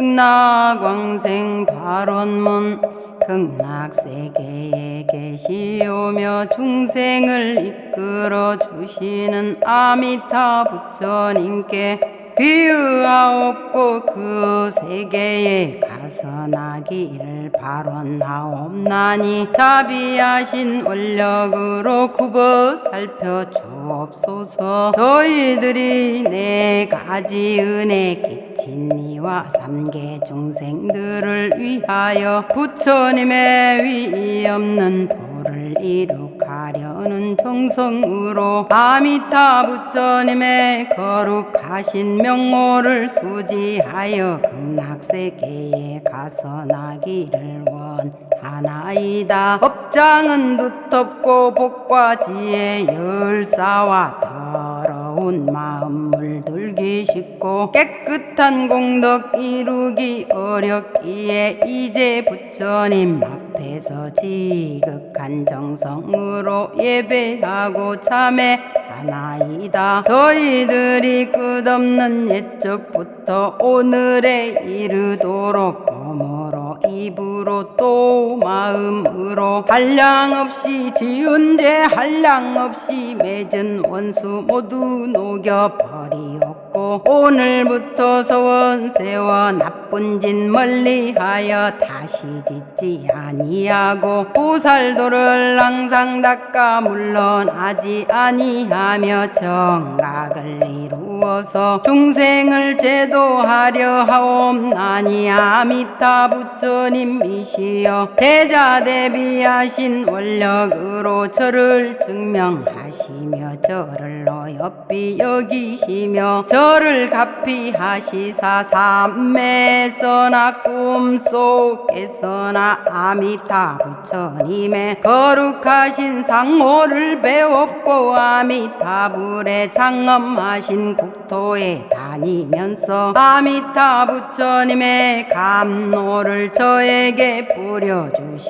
극락왕생 발원문 극락세계에 계시오며 중생을 이끌어 주시는 아미타 부처님께 비의하옵고 그 세계에 가서나기를 발원하옵나니 자비하신 원력으로 굽어 살펴 주옵소서. 저희들이 네 가지 은혜 끼친 이와 삼계 중생들을 위하여 부처님의 위 없는 도를 이룩 하려는 정성으로 아미타 부처님의 거룩하신 명호를 수지하여 극락세계에 가서 나기를 원하나이다. 업장은 두텁고 복과 지혜 열사와 더러운 마음 물들기 쉽고 깨끗한 공덕 이루기 어렵기에 이제 부처님 앞 에서 지극한 정성으로 예배하고 참회하나이다. 저희들이 끝없는 옛적부터 오늘에 이르도록 몸으로 입으로 또 마음으로 한량 없이 지은 죄 한량 없이 맺은 원수 모두 녹여버리옵고 오늘부터 서원세와 짓 멀리하여 다시 짓지 아니하고 보살도를 항상 닦아 물러나지 아니하며 정각을 이루어서 중생을 제도하려 하옵나니 아미타 부처님이시여 대자 대비하신 원력으로 저를 증명하시며 저를 어여삐 여기시며 저를 갚이 하시사 삼매 서나 꿈속에서나 아미타 부처님의 거룩하신 상호를 배웠고 아미타 불에 장엄하신 국토에 다니면서 아미타 부처님의 감노를 저에게 뿌려주시